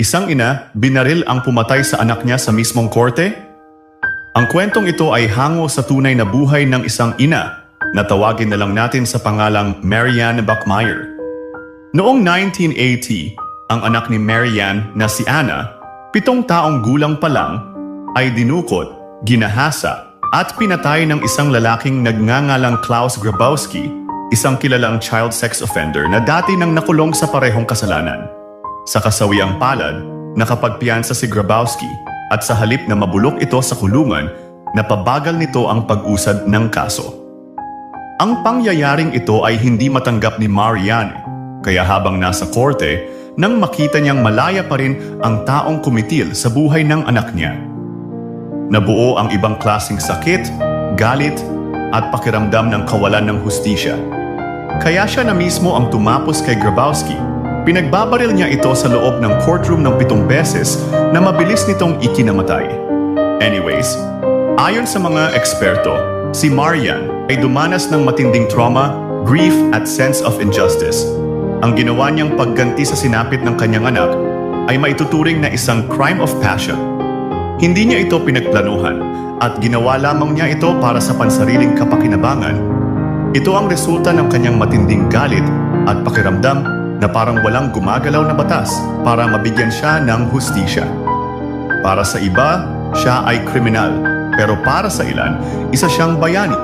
Isang ina, binaril ang pumatay sa anak niya sa mismong korte? Ang kwentong ito ay hango sa tunay na buhay ng isang ina na tawagin na lang natin sa pangalang Marianne Bachmeyer. Noong 1980, ang anak ni Marianne na si Anna, pitong taong gulang pa lang, ay dinukot, ginahasa, at pinatay ng isang lalaking nagngangalang Klaus Grabowski, isang kilalang child sex offender na dati nang nakulong sa parehong kasalanan. Sa kasawiang palad, nakapagpiyansa si Grabowski at sa halip na mabulok ito sa kulungan, napabagal nito ang pag-usad ng kaso. Ang pangyayaring ito ay hindi matanggap ni Marianne, kaya habang nasa korte, nang makita niyang malaya pa rin ang taong kumitil sa buhay ng anak niya. Nabuo ang ibang klasing sakit, galit, at pakiramdam ng kawalan ng hustisya. Kaya siya na mismo ang tumapos kay Grabowski. Pinagbabaril niya ito sa loob ng courtroom ng pitong beses na mabilis nitong ikinamatay. Anyways, ayon sa mga eksperto, si Marian ay dumanas ng matinding trauma, grief at sense of injustice. Ang ginawa niyang pagganti sa sinapit ng kanyang anak ay maituturing na isang crime of passion. Hindi niya ito pinagplanuhan at ginawa lamang niya ito para sa pansariling kapakinabangan. Ito ang resulta ng kanyang matinding galit at pakiramdam na parang walang gumagalaw na batas para mabigyan siya ng hustisya. Para sa iba, siya ay kriminal, pero para sa ilan, isa siyang bayani.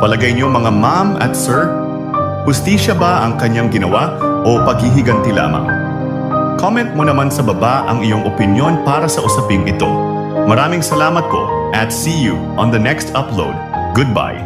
Palagay niyo mga ma'am at sir, hustisya ba ang kanyang ginawa o paghihiganti lamang? Comment mo naman sa baba ang iyong opinion para sa usaping ito. Maraming salamat po at see you on the next upload. Goodbye!